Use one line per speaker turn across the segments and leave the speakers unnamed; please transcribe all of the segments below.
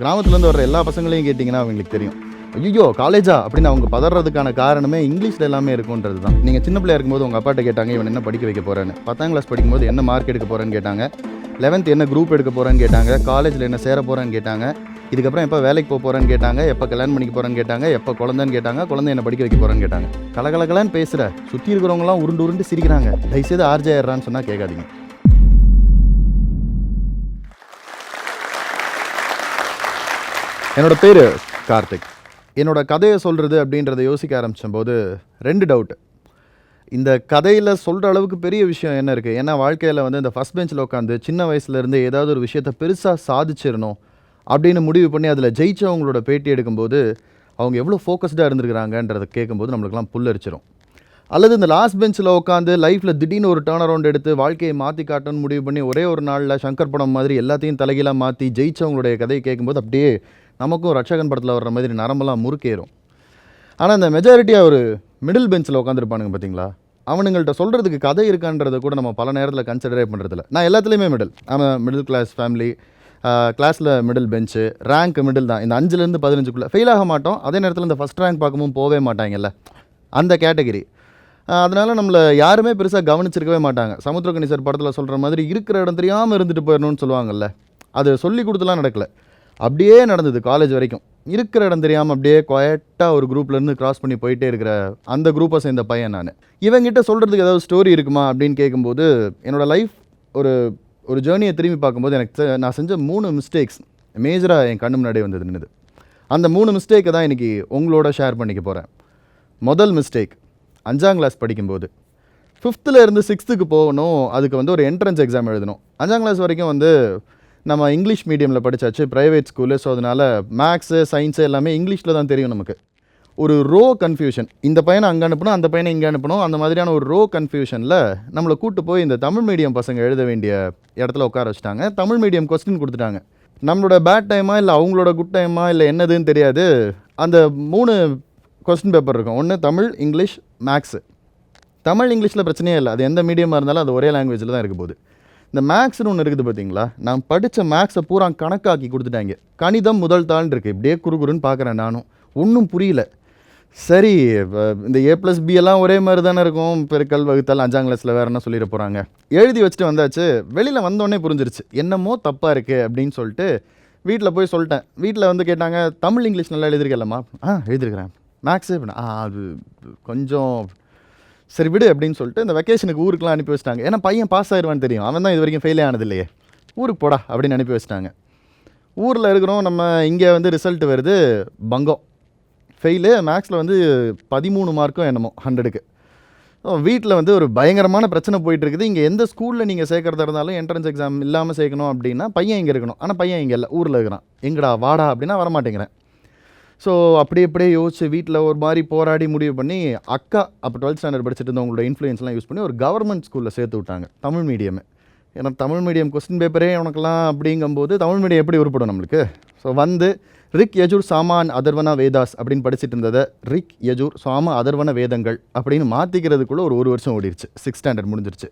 கிராமத்துலேருந்து வர்ற எல்லா பசங்களையும் கேட்டிங்கன்னா அவங்களுக்கு தெரியும். ஐயோ காலேஜா அப்படின்னு அவங்க பதறதுக்கான காரணமே இங்கிலீஷில் எல்லாமே இருக்குன்றது தான். நீங்கள் சின்ன பிள்ளையா இருக்கும்போது உங்கள் அப்பாட்ட கேட்டாங்க இவன் என்ன படிக்க வைக்க போகிறேன்னு பத்தாம் கிளாஸ் படிக்கும்போது என்ன மார்க் எடுக்க போகிறேன்னு கேட்டாங்க. லெவன்த் என்ன குரூப் எடுக்க போகிறேன்னு கேட்டாங்க. காலேஜில் என்ன சேர போகிறேன்னு கேட்டாங்க. இதுக்கப்புறம் எப்போ வேலைக்கு போக போகிறேன்னு கேட்டாங்க. எப்போ கல்யாணம் பண்ணிக்க போகிறேன்னு கேட்டாங்க. எப்போ குழந்தைன்னு கேட்டாங்க. குழந்தை என்ன படிக்க வைக்க போகிறேன்னு கேட்டாங்க. கலகலகலான்னு பேசுகிற சுற்றி இருக்கிறவங்களாம் உருண்டு உருண்டு சிரிக்கிறாங்க. தயவுசெய்து ஆர்ஜே ஆயிடுறான்னு சொன்னால் கேட்காதீங்க. என்னோட பேர் கார்த்திக். என்னோட கதையை சொல்கிறது அப்படின்றத யோசிக்க ஆரம்பித்தபோது ரெண்டு டவுட்டு இந்த கதையில் சொல்கிற அளவுக்கு பெரிய விஷயம் என்ன இருக்குது ஏன்னா வாழ்க்கையில் வந்து இந்த ஃபஸ்ட் பெஞ்சில் உட்காந்து சின்ன வயசுலேருந்து ஏதாவது ஒரு விஷயத்தை பெருசாக சாதிச்சிடணும் அப்படின்னு முடிவு பண்ணி அதில் ஜெயிச்சவங்களோட பேட்டி எடுக்கும்போது அவங்க எவ்வளோ ஃபோக்கஸ்டாக இருந்திருக்கிறாங்கன்றதை கேட்கும்போது நம்மளுக்கெல்லாம் புல்லரிச்சிரும். அல்லது இந்த லாஸ்ட் பெஞ்சில் உட்காந்து லைஃப்பில் திடீர்னு ஒரு டேர்ன் அரவுண்ட் எடுத்து வாழ்க்கையை மாற்றி காட்டணும்னு முடிவு பண்ணி ஒரே ஒரு நாளில் சங்கர் படம் மாதிரி எல்லாத்தையும் தலைகீழாக மாற்றி ஜெயிச்சவங்களுடைய கதையை கேட்கும்போது அப்படியே நமக்கும் ரட்சகன் படத்தில் வர்ற மாதிரி நரம்பெல்லாம் முறுக்கேறும். ஆனால் இந்த மெஜாரிட்டியாக ஒரு மிடில் பெஞ்சில் உட்காந்துருப்பானுங்க பார்த்தீங்களா அவனுங்கள்ட்ட சொல்கிறதுக்கு கதை இருக்கான்றதை கூட நம்ம பல நேரத்தில் கன்சிடரே பண்ணுறதில்ல நான் எல்லாத்துலேயுமே மிடில் அவன் மிடில் கிளாஸ் ஃபேமிலி கிளாஸில் மிடில் பெஞ்சு ரேங்க் மிடில் தான். இந்த அஞ்சுலேருந்து பதினஞ்சுக்குள்ளே ஃபெயில் ஆக மாட்டோம். அதே நேரத்தில் இந்த ஃபஸ்ட் ரேங்க் பார்க்கவும் போகவே மாட்டாங்கல்ல. அந்த கேட்டகரி அதனால் நம்மளை யாருமே பெருசாக கவனிச்சிருக்கவே மாட்டாங்க. சமுத்திரக்கணி சார் படத்தில் சொல்கிற மாதிரி இருக்கிற இடம் தெரியாமல் இருந்துட்டு போயிடணும்னு சொல்லுவாங்கல்ல. அது சொல்லி கொடுத்துலாம் நடக்கல. அப்படியே நடந்தது காலேஜ் வரைக்கும். இருக்கிற இடம் தெரியாமல் அப்படியே குவாய்ட்டாக ஒரு குரூப்லேருந்து கிராஸ் பண்ணி போயிட்டே இருக்கிற அந்த குரூப்பை சேர்ந்த பையன் நான். இவங்கிட்ட சொல்கிறதுக்கு ஏதாவது ஸ்டோரி இருக்குமா அப்படின்னு கேட்கும்போது என்னோடய லைஃப் ஒரு ஒரு ஜேர்னியை திரும்பி பார்க்கும்போது எனக்கு நான் செஞ்ச மூணு மிஸ்டேக்ஸ் மேஜராக என் கண்ணு முன்னாடி வந்தது நின்னுது. அந்த மூணு மிஸ்டேக்கை தான் இன்றைக்கி உங்களோட ஷேர் பண்ணிக்க போகிறேன் முதல் மிஸ்டேக் அஞ்சாம் கிளாஸ் படிக்கும்போது. ஃபிஃப்த்தில் இருந்து சிக்ஸ்த்துக்கு போகணும் அதுக்கு வந்து ஒரு என்ட்ரன்ஸ் எக்ஸாம் எழுதணும். அஞ்சாம் கிளாஸ் வரைக்கும் வந்து நம்ம இங்கிலீஷ் மீடியமில் படிச்சாச்சு ப்ரைவேட் ஸ்கூலு ஸோ அதனால் மேக்ஸு சயின்ஸு எல்லாமே இங்கிலீஷில் தான் தெரியும் நமக்கு. ஒரு ரோ கன்ஃபியூஷன் இந்த பையனை அங்கே அனுப்பணும் அந்த பையனை இங்கே அனுப்பணும் அந்த மாதிரியான ஒரு ரோ கன்ஃபியூஷனில் நம்மளை கூட்டு போய் இந்த தமிழ் மீடியம் பசங்க எழுத வேண்டிய இடத்துல உட்கார வச்சுட்டாங்க. தமிழ் மீடியம் கொஸ்டின் கொடுத்துட்டாங்க. நம்மளோட பேட் டைமா இல்லை அவங்களோட குட் டைமா இல்லை என்னதுன்னு தெரியாது. அந்த மூணு கொஸ்டின் பேப்பர் இருக்கும். ஒன்று தமிழ் இங்கிலீஷ் மேக்ஸு தமிழ் இங்கிலீஷில் பிரச்சனையே இல்லை. அது எந்த மீடியமாக இருந்தாலும் அது ஒரே லாங்குவேஜில் தான் இருக்க போகுது. இந்த மேக்ஸ்னு ஒன்று இருக்குது பார்த்தீங்களா நான் படித்த மேக்ஸை பூரா கணக்காக்கி கொடுத்துட்டாங்க. கணிதம் முதல் தாள் இருக்குது இப்படியே குறுகுறுன்னு பார்க்குறேன் நானும். ஒன்றும் புரியல. சரி இந்த ஏ ப்ளஸ் பி எல்லாம் ஒரே மாதிரி தானே இருக்கும். பெருக்கல் வகுத்தல் அஞ்சாம் கிளாஸில் வேறு என்ன சொல்லிட போகிறாங்க எழுதி வச்சுட்டு வந்தாச்சு. வெளியில் வந்தோடனே புரிஞ்சிருச்சு. என்னமோ தப்பாக இருக்குது அப்படின்னு சொல்லிட்டு வீட்டில் போய் சொல்லிட்டேன். வீட்டில் வந்து கேட்டாங்க தமிழ் இங்கிலீஷ் நல்லா எழுதிருக்கலம்மா ஆ எழுதிருக்கிறேன். மேக்ஸு ஆ அது கொஞ்சம் சரி விடு அப்படின்னு சொல்லிட்டு இந்த வெக்கேஷனுக்கு ஊருக்குலாம் அனுப்பி வச்சிட்டாங்க. ஏன்னா பையன் பாஸ் ஆயிடுவான்னு தெரியும். அவன் தான் இது வரைக்கும் ஃபெயிலே ஆனது இல்லையே. ஊருக்கு போடா அப்படின்னு அனுப்பி வச்சிட்டாங்க. ஊரில் இருக்கிறோம் நம்ம இங்கே வந்து ரிசல்ட் வருது பங்கம். ஃபெயிலு மேக்ஸில் வந்து பதிமூணு மார்க்கும் என்னமோ ஹண்ட்ரடுக்கு வீட்டில் வந்து ஒரு பயங்கரமான பிரச்சனை போயிட்டு இருக்குது. இங்கே எந்த ஸ்கூலில் நீங்கள் சேர்க்கறதா இருந்தாலும் என்ட்ரன்ஸ் எக்ஸாம் இல்லாமல் சேர்க்கணும் அப்படின்னா பையன் இங்கே இருக்கணும். ஆனால் பையன் இங்கே இல்லை ஊரில் இருக்கிறான். எங்கடா வாடா அப்படின்னா வரமாட்டேங்கிறேன். ஸோ அப்படி அப்படியே யோசிச்சு வீட்டில் ஒரு மாதிரி போராடி முடிவு பண்ணி அக்கா அப்போ டுவெல்த் ஸ்டாண்டர்ட் படிச்சுட்டு இருந்தவங்களோட இன்ஃப்ளூயன்ஸ்லாம் யூஸ் பண்ணி ஒரு கவர்மெண்ட் ஸ்கூலில் சேர்த்து விட்டாங்க தமிழ் மீடியமே ஏன்னா தமிழ் மீடியம் கொஸ்டின் பேப்பரே உனக்கெல்லாம் அப்படிங்கும்போது தமிழ் மீடியம் எப்படி உருப்படும் நம்மளுக்கு? ஸோ வந்து ரிக் யஜூர் சாமான் அதர்வன வேதாஸ் அப்படின்னு படிச்சுட்டு இருந்ததை ரிக் யஜூர் சாம அதர்வன வேதங்கள் அப்படின்னு மாற்றிக்கிறதுக்குள்ளே ஒரு ஒரு வருஷம் ஓடிடுச்சு சிக்ஸ் ஸ்டாண்டர்ட் முடிஞ்சிருச்சு.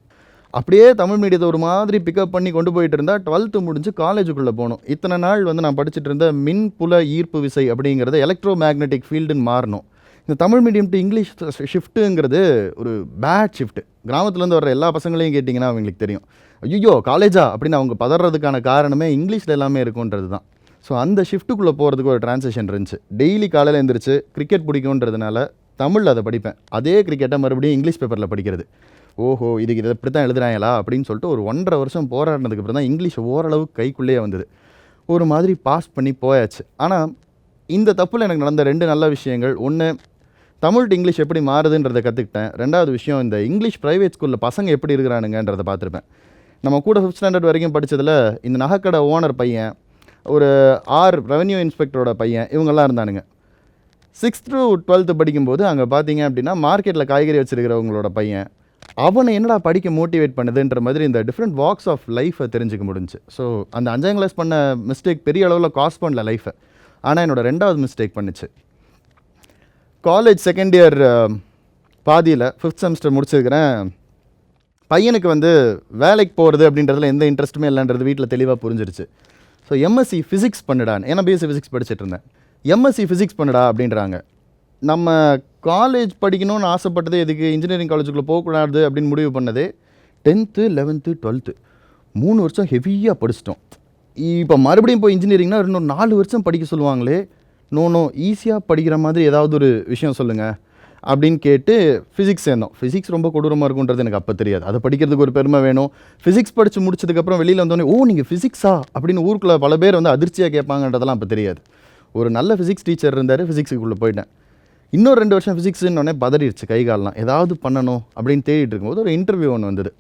அப்படியே தமிழ் மீடியத்தை ஒரு மாதிரி பிக்கப் பண்ணி கொண்டு போயிட்டு இருந்தால் டுவெல்த்து முடிஞ்சு காலேஜுக்குள்ளே போகணும். இத்தனை நாள் வந்து நான் படிச்சுட்டு இருந்த மின்புல ஈர்ப்பு விசை அப்படிங்கிறத எலக்ட்ரோ மேக்னெட்டிக் ஃபீல்டுன்னு மாறணும். இந்த தமிழ் மீடியம் டு இங்கிலீஷ் ஷிஃப்ட்டுங்கிறது ஒரு பேட் ஷிஃப்ட் கிராமத்துலேருந்து வர்ற எல்லா பசங்களையும் கேட்டிங்கன்னா அவங்களுக்கு தெரியும். ஐயோ காலேஜா அப்படின்னு அவங்க பதறதுக்கான காரணமே இங்கிலீஷில் எல்லாமே இருக்குன்றது தான். ஸோ அந்த ஷிஃப்ட்டுக்குள்ளே போகிறதுக்கு ஒரு ட்ரான்சேஷன் இருந்துச்சு. டெய்லி காலையில் எழுந்திரிச்சு கிரிக்கெட் பிடிக்குன்றதுனால தமிழில் அதை படிப்பேன். அதே கிரிக்கெட்டை மறுபடியும் இங்கிலீஷ் பேப்பரில் படிக்கிறது. ஓஹோ இதுக்கு இதை இப்படி தான் எழுதுறாங்களா அப்படின்னு சொல்லிட்டு ஒரு ஒன்றரை வருஷம் போராடினதுக்கு அப்புறம் தான் இங்கிலீஷ் ஓரளவுக்கு கைக்குள்ளேயே வந்தது. ஒரு மாதிரி பாஸ் பண்ணி போயாச்சு. ஆனால் இந்த தப்பில் எனக்கு நடந்த ரெண்டு நல்ல விஷயங்கள். ஒன்று தமிழ் டு இங்கிலீஷ் எப்படி மாறுதுன்றதை கற்றுக்கிட்டேன் ரெண்டாவது விஷயம் இந்த இங்கிலீஷ் ப்ரைவேட் ஸ்கூலில் பசங்க எப்படி இருக்கிறானுங்கன்றதை பார்த்துருப்பேன். நம்ம கூட ஃபிஃப்த் ஸ்டாண்டர்ட் வரைக்கும் படித்ததில் இந்த நகைக்கடை ஓனர் பையன் ஒரு ஆர் ரெவன்யூ இன்ஸ்பெக்டரோட பையன் இவங்கெல்லாம் இருந்தானுங்க. சிக்ஸ்த் டு டுவெல்த்து படிக்கும்போது அங்கே பார்த்தீங்க அப்படின்னா மார்க்கெட்டில் காய்கறி வச்சுருக்கிறவங்களோட பையன் அவனை என்னடா படிக்க மோட்டிவேட் பண்ணுதுன்ற மாதிரி இந்த டிஃப்ரெண்ட் வாக்ஸ் ஆஃப் லைஃப்பை தெரிஞ்சுக்க முடிஞ்சுச்சு ஸோ அந்த அஞ்சாம் கிளாஸ் பண்ண மிஸ்டேக் பெரிய அளவில் காஸ் பண்ணல லைஃப்பை ஆனால் என்னோட ரெண்டாவது மிஸ்டேக் பண்ணுச்சு. காலேஜ் செகண்ட் இயர் பாதியில் ஃபிஃப்த் செமஸ்டர் முடிச்சிருக்கிறேன். பையனுக்கு வந்து வேலைக்கு போகிறது அப்படின்றதுல எந்த இன்ட்ரெஸ்ட்டுமே இல்லைன்றது வீட்டில் தெளிவாக புரிஞ்சிருச்சு. ஸோ எம்எஸ்சி ஃபிசிக்ஸ் பண்ணுடான்னு ஏன்னா பிஎஸ்சி ஃபிசிக்ஸ் படிச்சுட்டு இருந்தேன். எம்எஸ்சி ஃபிசிக்ஸ் பண்ணுடா அப்படின்றாங்க. நம்ம காலேஜ் படிக்கணும்னு ஆசைப்பட்டது எதுக்கு? இன்ஜினியரிங் காலேஜுக்குள்ளே போகக்கூடாது அப்படின்னு முடிவு பண்ணது. டென்த்து லெவன்த்து டுவெல்த்து மூணு வருஷம் ஹெவியாக படிச்சிட்டோம். இப்போ மறுபடியும் போய் இன்ஜினியரிங்னா இன்னும் நாலு வருஷம் படிக்க சொல்லுவாங்களே. நோ நோ ஈஸியாக படிக்கிற மாதிரி ஏதாவது ஒரு விஷயம் சொல்லுங்கள் அப்படின்னு கேட்டு ஃபிசிக்ஸ் சேர்ந்தோம். ஃபிசிக்ஸ் ரொம்ப கொடூரமாக இருக்குன்றது எனக்கு அப்போ தெரியாது. அதை படிக்கிறதுக்கு ஒரு பெருமை வேணும். ஃபிசிக்ஸ் படித்து முடிச்சதுக்கப்புறம் வெளியில் வந்தோடனே ஓ நீங்கள் ஃபிசிக்ஸா அப்படின்னு ஊருக்குள்ளே பல பேர் வந்து அதிர்ச்சியாக கேட்பாங்கன்றதெல்லாம் அப்போ தெரியாது. ஒரு நல்ல ஃபிசிக்ஸ் டீச்சர் இருந்தார் ஃபிசிக்ஸுக்குள்ளே போயிட்டேன். இன்னொரு ரெண்டு வருஷம் ஃபிசிக்ஸ்னு பதறிடுச்சு கை காலெலாம். ஏதாவது பண்ணணும் அப்படின்னு தேடிட்டு இருக்கும்போது ஒரு இன்டர்வியூ ஒன்று வந்தது.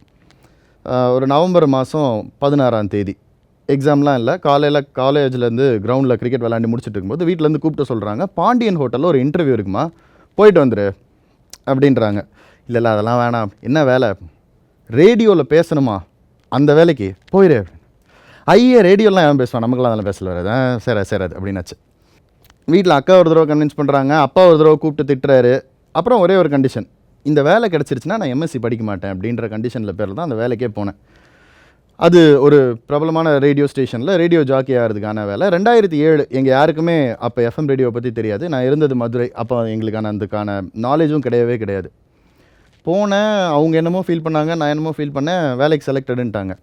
ஒரு நவம்பர் மாதம் பதினாறாம் தேதி. எக்ஸாம்லாம் இல்லை. காலையில் காலேஜ்லேருந்து கிரவுண்டில் கிரிக்கெட் விளையாண்டு முடிச்சுட்டு இருக்கும்போது வீட்டிலேருந்து கூப்பிட்டு சொல்கிறாங்க பாண்டியன் ஹோட்டலில் ஒரு இன்டர்வியூ இருக்குமா? போயிட்டு வந்துரு. அப்படின்றாங்க. இல்லை இல்லை அதெல்லாம் வேணாம். என்ன வேலை? ரேடியோவில் பேசணுமா? அந்த வேலைக்கு போயிரு. ஐயே ரேடியோலாம் ஏன் பேசுவான் நமக்குலாம் அதெல்லாம் பேசல வராது. சரி சரி அது அப்படின்னாச்சு. வீட்டில் அக்கா ஒரு தடவை கன்வின்ஸ் பண்ணுறாங்க அப்பா ஒரு தடவை கூப்பிட்டு திட்டுறாரு. அப்புறம் ஒரே ஒரு கண்டிஷன் இந்த வேலை கிடச்சிருச்சுன்னா நான் எம்எஸ்சி படிக்க மாட்டேன் அப்படின்ற கண்டிஷனில் பேரில் தான் அந்த வேலைக்கே போனேன். அது ஒரு பிரபலமான ரேடியோ ஸ்டேஷனில் ரேடியோ ஜாக்கி ஆகிறதுக்கான வேலை. ரெண்டாயிரத்தி ஏழு எங்கள் யாருக்குமே அப்போ எஃப்எம் ரேடியோ பற்றி தெரியாது. நான் இருந்தது மதுரை அப்போ எங்களுக்கான அதுக்கான நாலேஜும் கிடையவே கிடையாது. போனேன் அவங்க என்னமோ ஃபீல் பண்ணாங்க நான் என்னமோ ஃபீல் பண்ணேன் வேலைக்கு செலக்டடுன்ட்டாங்க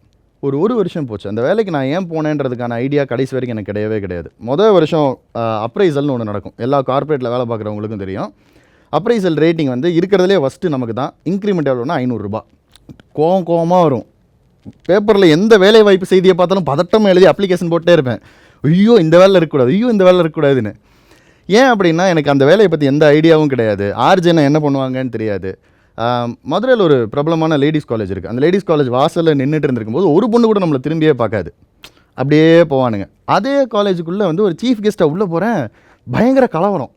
ஒரு ஒரு வருஷம் போச்சு. அந்த வேலைக்கு நான் ஏன் போனேன்றதுக்கான ஐடியா கடைசி வரைக்கும் எனக்கு கிடையவே கிடையாது. மொதல் வருஷம் அப்ரைசல்னு ஒன்று நடக்கும். எல்லா கார்ப்பரேட்டில் வேலை பார்க்குறவங்களுக்கும் தெரியும். அப்ரைசல் ரேட்டிங் வந்து இருக்கிறதுலே ஃபஸ்ட்டு நமக்கு தான். இன்க்ரிமெண்ட் எவ்வளோனா ஐநூறுரூபா கோவம் கோவமாக வரும். பேப்பரில் எந்த வேலை வாய்ப்பு செய்தியை பார்த்தாலும் பதட்டம் எழுதி அப்ளிகேஷன் போட்டே இருப்பேன். ஐயோ இந்த வேலை இருக்கக்கூடாது. ஐயோ இந்த வேலை இருக்கக்கூடாதுன்னு. ஏன் அப்படின்னா எனக்கு அந்த வேலையை பற்றி எந்த ஐடியாவும் கிடையாது. ஆர்ஜினா என்ன பண்ணுவாங்கன்னு தெரியாது. மதுரையில் ஒரு பிரபலமான லேடிஸ் காலேஜ் இருக்குது அந்த லேடிஸ் காலேஜ் வாசலில் நின்றுட்டு இருந்திருக்கும்போது ஒரு பொண்ணு கூட நம்மளை திரும்பியே பார்க்காது. அப்படியே போவானுங்க. அதே காலேஜுக்குள்ளே வந்து ஒரு சீஃப் கெஸ்ட்டாக உள்ளே போகிறேன் பயங்கர கலவரம்.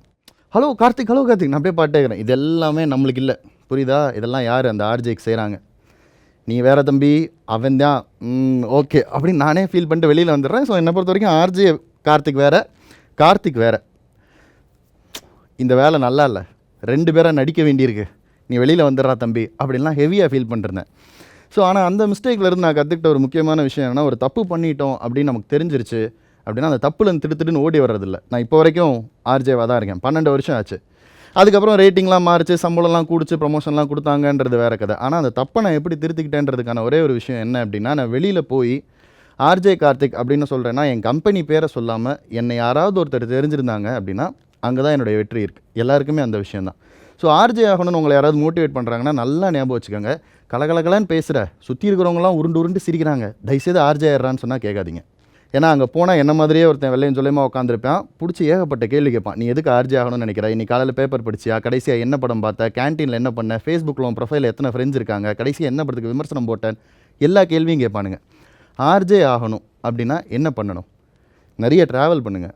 Hello Karthik hello Karthik. நான் அப்படியே பாட்டே இது எல்லாமே நம்மளுக்கு இல்லை. புரியுதா? இதெல்லாம் யார்? அந்த ஆர்ஜேக்கு செய்கிறாங்க நீ வேற தம்பி அவன் தான். ஓகே. அப்படின்னு நானே ஃபீல் பண்ணிட்டு வெளியில் வந்துடுறேன். ஸோ என்னை பொறுத்த வரைக்கும் ஆர்ஜே கார்த்திக் வேற கார்த்திக் வேற. இந்த வேலை நல்லா இல்லை. ரெண்டு பேராக நடிக்க வேண்டியிருக்கு. நீ வெளியில் வந்துடுறா தம்பி அப்படின்லாம் ஹெவியாக ஃபீல் பண்ணிருந்தேன். ஸோ ஆனால் அந்த மிஸ்டேக்ல இருந்து நான் கற்றுக்கிட்ட ஒரு முக்கியமான விஷயம் என்னென்னா ஒரு தப்பு பண்ணிட்டோம் அப்படின்னு நமக்கு தெரிஞ்சிருச்சு அப்படின்னா அந்த தப்புலேருந்து திடு ஓடி வர்றதில்ல நான் இப்போ வரைக்கும் ஆர்ஜேவாக தான் இருக்கேன். பன்னெண்டு வருஷம் ஆச்சு. அதுக்கப்புறம் ரேட்டிங்லாம் மாறிச்சு சம்பளம்லாம் கூடிச்சு ப்ரொமோஷன்லாம் கொடுத்தாங்கன்றது வேற கதை. ஆனால் அந்த தப்பை நான் எப்படி திருத்திக்கிட்டேன்றதுக்கான ஒரே ஒரு விஷயம் என்ன அப்படின்னா நான் வெளியில் போய் ஆர்ஜே கார்த்திக் அப்படின்னு சொல்கிறேன்னா என் கம்பெனி பேரை சொல்லாமல் என்னை யாராவது ஒருத்தர் தெரிஞ்சிருந்தாங்க அப்படின்னா அங்கே தான் என்னுடைய வெற்றி இருக்குது எல்லாருக்குமே அந்த விஷயந்தான் ஸோ ஆர்ஜே ஆகணும்னு உங்களை யாராவது மோட்டிவேட் பண்ணுறாங்கன்னா நல்லா ஞாபகம் வச்சுக்கோங்க. கலகலகலன்னு பேசுகிற சுற்றி இருக்கிறவங்களாம் உருண்டு உருண்டு சிரிக்கிறாங்க. தயவுசெய்து ஆர்ஜே ஆயிடுறான்னு சொன்னால் கேட்காதீங்க. ஏன்னா அங்கே போனால் என்ன மாதிரியே ஒருத்தன் வெள்ளையும் சொல்லியமாக உட்காந்துருப்பான் பிடிச்சி ஏகப்பட்ட கேள்வி கேட்பான். நீ எதுக்கு ஆர்ஜி ஆகணும்னு நினைக்கிற? இன்னைக்கு காலையில் பேப்பர் படிச்சியா? கடைசியாக என்ன படம் பார்த்த? கேன்டீனில் என்ன பண்ண? ஃபேஸ்புக்கில் உன் ப்ரொஃபைலில் எத்தனை ஃப்ரெண்ட்ஸ் இருக்காங்க? கடைசியாக என்ன படத்துக்கு விமர்சனம் போட்டேன் எல்லா கேள்வியும் கேட்பானுங்க. ஆர்ஜே ஆகணும் அப்படின்னா என்ன பண்ணணும்? நிறைய ட்ராவல் பண்ணுங்கள்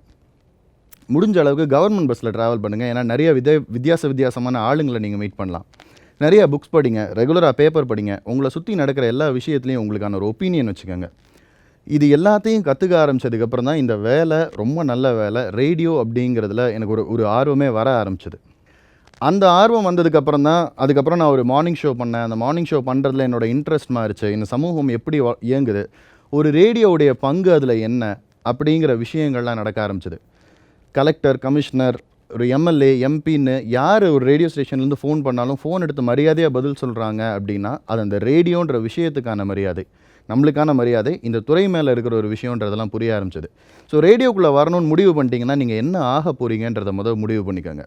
முடிஞ்ச அளவுக்கு கவர்மெண்ட் பஸ்ஸில் ட்ராவல் பண்ணுங்கள் ஏன்னா நிறைய வித வித்தியாச வித்தியாசமான ஆளுங்களை நீங்கள் மீட் பண்ணலாம். நிறைய புக்ஸ் படிங்க ரெகுலராக பேப்பர் படிங்க. உங்களை சுற்றி நடக்கிற எல்லா விஷயத்துலையும் உங்களுக்கான ஒரு ஒப்பீனியன் வச்சுக்கோங்க. இது எல்லாத்தையும் கற்றுக்க ஆரம்பிச்சதுக்கப்புறம் தான் இந்த வேலை ரொம்ப நல்ல வேலை ரேடியோ அப்படிங்கிறதுல எனக்கு ஒரு ஒரு ஆர்வமே வர ஆரம்பிச்சது. அந்த ஆர்வம் வந்ததுக்கப்புறம் தான் அதுக்கப்புறம் நான் ஒரு மார்னிங் ஷோ பண்ணேன். அந்த மார்னிங் ஷோ பண்ணுறதுல என்னோட இன்ட்ரெஸ்ட் மாறிச்சு. இந்த சமூகம் எப்படி இயங்குது? ஒரு ரேடியோவுடைய பங்கு அதில் என்ன? அப்படிங்கிற விஷயங்கள்லாம் நடக்க ஆரம்பிச்சது. கலெக்டர் கமிஷனர் ஒரு எம்எல்ஏ எம்பின்னு யார் ஒரு ரேடியோ ஸ்டேஷன்லேருந்து ஃபோன் பண்ணாலும் ஃபோன் எடுத்து மரியாதையாக பதில் சொல்கிறாங்க அப்படின்னா அது அந்த ரேடியோன்ற விஷயத்துக்கான மரியாதை. நம்மளுக்கான மரியாதை இந்த துறை மேலே இருக்கிற ஒரு விஷயன்றதெல்லாம் புரிய ஆரம்பிச்சது. ஸோ ரேடியோக்குள்ளே வரணும்னு முடிவு பண்ணிட்டீங்கன்னா நீங்கள் என்ன ஆக போகிறீங்கன்றதை முதல் முடிவு பண்ணிக்கோங்க.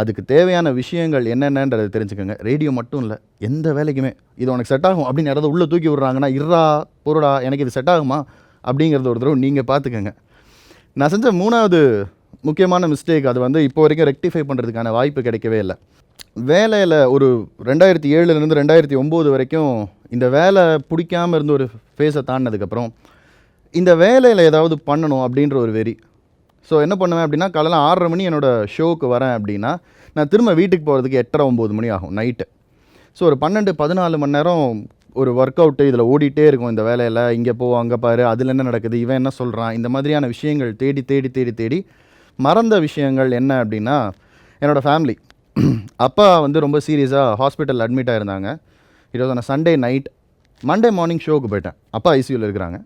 அதுக்கு தேவையான விஷயங்கள் என்னென்னன்றதை தெரிஞ்சுக்கோங்க. ரேடியோ மட்டும் இல்லை எந்த வேலைக்குமே. இது உனக்கு செட் ஆகும் அப்படின்னு யாராவது உள்ளே தூக்கி விட்றாங்கன்னா இருடா பொருடா எனக்கு இது செட் ஆகுமா? அப்படிங்கிறத ஒரு தடவை நீங்கள் பார்த்துக்கோங்க. நான் செஞ்ச மூணாவது முக்கியமான மிஸ்டேக் அது வந்து இப்போ வரைக்கும் ரெக்டிஃபை பண்ணுறதுக்கான வாய்ப்பு கிடைக்கவே இல்லை. வேலையில் ஒரு ரெண்டாயிரத்தி ஏழுலேருந்து ரெண்டாயிரத்தி ஒம்பது வரைக்கும் இந்த வேலை பிடிக்காமல் இருந்த ஒரு ஃபேஸை தாண்டினதுக்கப்புறம் இந்த வேலையில் ஏதாவது பண்ணணும் அப்படின்ற ஒரு வெறி. ஸோ என்ன பண்ணுவேன் அப்படின்னா காலையில் ஆறரை மணி என்னோடய ஷோவுக்கு வரேன் அப்படின்னா நான் திரும்ப வீட்டுக்கு போகிறதுக்கு எட்டரை ஒம்பது மணி ஆகும் நைட்டு ஸோ ஒரு பன்னெண்டு பதினாலு மணி நேரம் ஒரு ஒர்க் அவுட்டு இதில் ஓடிட்டே இருக்கும் இந்த வேலையில். இங்கே போ அங்கே பாரு அதில் என்ன நடக்குது இவன் என்ன சொல்கிறான் இந்த மாதிரியான விஷயங்கள் தேடி தேடி தேடி தேடி மறந்த விஷயங்கள் என்ன அப்படின்னா என்னோடய ஃபேமிலி அப்பா வந்து ரொம்ப சீரியஸாக hospital admit ஆயிருந்தாங்க. It was on Sunday night Monday morning ஷோக்கு போயிட்டேன். அப்பா ஐசியூவில் இருக்கிறாங்க.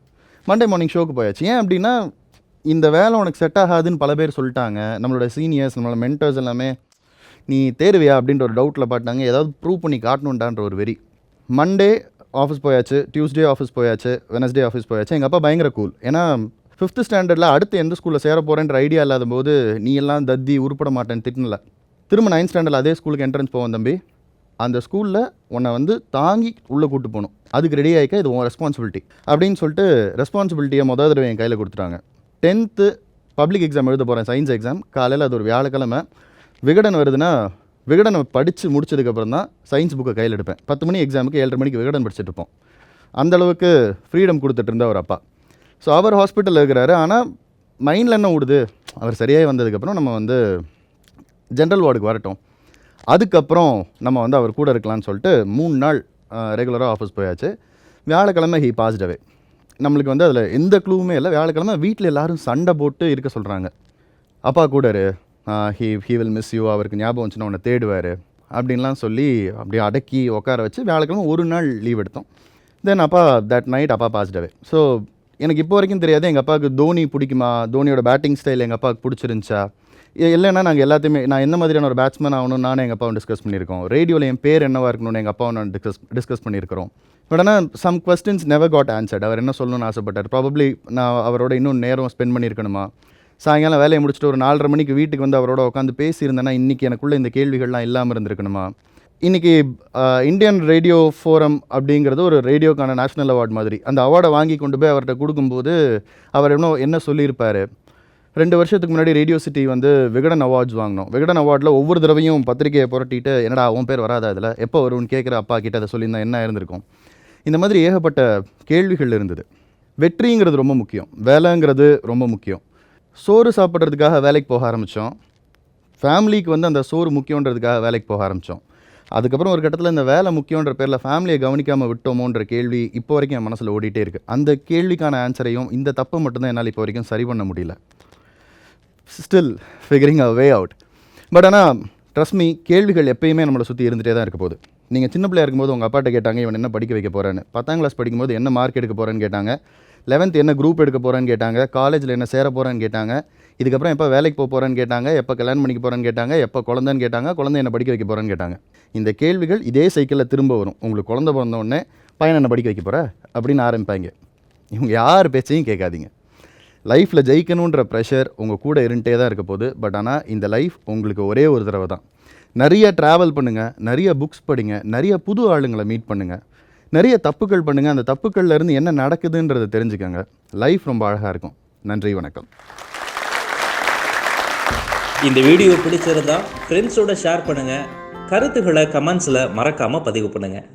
மண்டே மார்னிங் ஷோக்கு போயாச்சு. ஏன் அப்படின்னா இந்த வேலை உனக்கு செட் ஆகாதுன்னு பல பேர் சொல்லிட்டாங்க. நம்மளோட சீனியர்ஸ் நம்மளோட மென்டர்ஸ் எல்லாமே நீ தேர்வியா அப்படின்ற ஒரு டவுட்டில் பாட்டாங்க ஏதாவது ப்ரூவ் பண்ணி காட்டணுண்டான்ற ஒரு வெறி. மண்டே ஆஃபீஸ் போயாச்சு. டியூஸ்டே ஆஃபீஸ் போயாச்சு. வெனஸ்டே ஆஃபீஸ் போயாச்சு. எங்கள் அப்பா பயங்கர கூல் ஏன்னா ஃபிஃப்த் ஸ்டாண்டர்டில் அடுத்து எந்த ஸ்கூலில் சேர போகிறேன்ற ஐடியா இல்லாத போது நீ எல்லாம் தத்தி உருப்பட மாட்டேன்னு திட்டினல. திரும்ப நைன்த் ஸ்டாண்டர்டில் அதே ஸ்கூலுக்கு என்ட்ரன்ஸ் போவோம் தம்பி. அந்த ஸ்கூலில் உன்னை வந்து தாங்கி உள்ளே கூட்டு போகணும். அதுக்கு ரெடி ஆகிக்க இது உன் ரெஸ்பான்சிபிலிட்டி அப்படின்னு சொல்லிட்டு ரெஸ்பான்சிபிலிட்டியை மொதல் தடவை என் கையில் கொடுத்துட்டாங்க. டென்த்து பப்ளிக் எக்ஸாம் எழுத போகிறேன் சயின்ஸ் எக்ஸாம் காலையில் அது ஒரு வியாழக்கிழமை. விகடன் வருதுன்னா விகடனை படித்து முடிச்சதுக்கப்புறம் தான் சயின்ஸ் புக்கை கையில் எடுப்பேன். பத்து மணி எக்ஸாமுக்கு ஏழரை மணிக்கு விகடன் படிச்சுட்டு இருப்போம். அந்தளவுக்கு ஃப்ரீடம் கொடுத்துட்டு இருந்த ஒரு அப்பா. ஸோ அவர் ஹாஸ்பிட்டலில் இருக்கிறாரு. ஆனால் மைண்டில் என்ன ஓடுது? அவர் சரியாகி வந்ததுக்கப்புறம் நம்ம வந்து ஜென்ரல் வார்டுக்கு வரட்டும். அதுக்கப்புறம் நம்ம வந்து அவர் கூட இருக்கலாம்னு சொல்லிட்டு மூணு நாள் ரெகுலராக ஆஃபீஸ் போயாச்சு. வியாழக்கிழமை ஹீ பாஸ்ட் அவே நம்மளுக்கு வந்து அதில் எந்த க்ளூவுமே இல்லை. வியாழக்கிழமை வீட்டில் எல்லாரும் சண்டை போட்டு இருக்க சொல்கிறாங்க அப்பா கூட இரு. He he will miss you அவருக்கு ஞாபகம் வந்துச்சுன்னா உன்னை தேடுவார். அப்படின்லாம் சொல்லி அப்படியே அடக்கி உட்கார வச்சு வியாழக்கிழமை ஒரு நாள் லீவ் எடுத்தோம். தென் அப்பா தட் நைட் அப்பா பாஸ்ட் அவே ஸோ எனக்கு இப்போ வரைக்கும் தெரியாது. எங்கள் அப்பாவுக்கு தோனி பிடிக்குமா? தோனியோட பேட்டிங் ஸ்டைல் எங்கள் அப்பாவுக்கு பிடிச்சிருந்துச்சா? இல்லைன்னா நாங்கள் எல்லாத்தையுமே நான் எந்த மாதிரியான ஒரு பேட்ஸ்மேன் ஆகணும்னு நானும் எங்கள் அப்பாவும் டிஸ்கஸ் பண்ணியிருக்கோம். ரேடியோவில் என் பேர் என்னவாக இருக்கணும்னு எங்கள் அப்பாவும் நான் டிஸ்கஸ் டிஸ்கஸ் பண்ணியிருக்கிறோம். பட் ஆனால் some questions never got answered அவர் என்ன சொல்லணும்னு ஆசைப்பட்டார். ப்ராபப்ளி நான் அவரோட இன்னும் நேரம் ஸ்பெண்ட் பண்ணியிருக்கணுமா? சாயங்காலம் வேலையை முடிச்சுட்டு ஒரு நாலரை மணிக்கு வீட்டுக்கு வந்து அவரோட உட்காந்து பேசியிருந்தேன்னா இன்றைக்கி எனக்குள்ளே இந்த கேள்விகள்லாம் இல்லாமல் இருந்திருக்கணுமா? இன்றைக்கி இந்தியன் ரேடியோ ஃபோரம் அப்படிங்கிறது ஒரு ரேடியோக்கான நேஷ்னல் அவார்ட் மாதிரி. அந்த அவார்டை வாங்கி கொண்டு போய் அவர்கிட்ட கொடுக்கும்போது அவர் இன்னும் என்ன சொல்லியிருப்பார்? ரெண்டு வருஷத்துக்கு முன்னாடி ரேடியோ சிட்டி வந்து விகடன் அவார்ட்ஸ் வாங்கினோம். விகடன் அவார்டில் ஒவ்வொரு தடவையும் பத்திரிக்கையை புரட்டிட்டு என்னடா அவன் பேர் வராதா அதில் எப்போ வரும்னு கேட்குற அப்பா கிட்ட அதை சொல்லியிருந்தா என்ன இருந்திருக்கும்? இந்த மாதிரி ஏகப்பட்ட கேள்விகள் இருந்தது. வெற்றிங்கிறது ரொம்ப முக்கியம். வேலைங்கிறது ரொம்ப முக்கியம். சோறு சாப்பிட்றதுக்காக வேலைக்கு போக ஆரம்பித்தோம் ஃபேமிலிக்கு வந்து அந்த சோறு முக்கியன்றதுக்காக வேலைக்கு போக ஆரம்பித்தோம் அதுக்கப்புறம் ஒரு கட்டத்தில் இந்த வேலை முக்கியன்ற பேரில் ஃபேமிலியை கவனிக்காமல் விட்டோமோன்ற கேள்வி இப்போ வரைக்கும் என் மனசில் ஓடிட்டே இருக்குது அந்த கேள்விக்கான ஆன்சரையும் இந்த தப்பை மட்டும்தான் என்னால் இப்போ வரைக்கும் சரி பண்ண முடியல. Still figuring a way out but ஆனால் ட்ரஸ்ட் மீ கேள்விகள் எப்பயுமே நம்மளை சுற்றி இருந்துகிட்டே தான் இருக்க போகுது. நீங்கள் சின்ன பிள்ளையா இருக்கும்போது உங்கள் அப்பாட்ட கேட்டாங்க இவன் என்ன படிக்க வைக்க போகிறேன்னு பத்தாம் கிளாஸ் படிக்கும்போது என்ன மார்க் எடுக்க போகிறேன்னு கேட்டாங்க. லெவன்த் என்ன குரூப் எடுக்க போகிறேன்னு கேட்டாங்க. காலேஜில் என்ன சேர போகிறேன்னு கேட்டாங்க. இதுக்கப்புறம் எப்போ வேலைக்கு போக போகிறேன்னு கேட்டாங்க எப்போ கல்யாணம் பண்ணிக்க போகிறேன்னு கேட்டாங்க எப்போ குழந்தைன்னு கேட்டாங்க குழந்தை என்ன படிக்க வைக்க போகிறேன்னு கேட்டாங்க. இந்த கேள்விகள் இதே சைக்கிளில் திரும்ப வரும். உங்களுக்கு குழந்தை பிறந்த உடனே பையனை என்ன படிக்க வைக்க போகிற அப்படின்னு ஆரம்பிப்பாங்க. இவங்க யார் பேச்சையும் கேட்காதீங்க. லைஃப்பில் ஜெயிக்கணுன்ற ப்ரெஷர் உங்கள் கூட இருந்துட்டே தான் இருக்க போகுது. பட் ஆனால் இந்த லைஃப் உங்களுக்கு ஒரே ஒரு தடவை தான். நிறைய ட்ராவல் பண்ணுங்கள் நிறைய புக்ஸ் படிங்க நிறைய புது ஆளுங்களை மீட் பண்ணுங்கள் நிறைய தப்புக்கள் பண்ணுங்கள் அந்த தப்புக்கள்லேருந்து என்ன நடக்குதுன்றதை தெரிஞ்சுக்கோங்க. லைஃப் ரொம்ப அழகாக இருக்கும். நன்றி வணக்கம்.
இந்த வீடியோ பிடிச்சிருந்தா ஃப்ரெண்ட்ஸோட ஷேர் பண்ணுங்கள் கருத்துக்களை கமெண்ட்ஸில் மறக்காமல் பதிவு பண்ணுங்கள்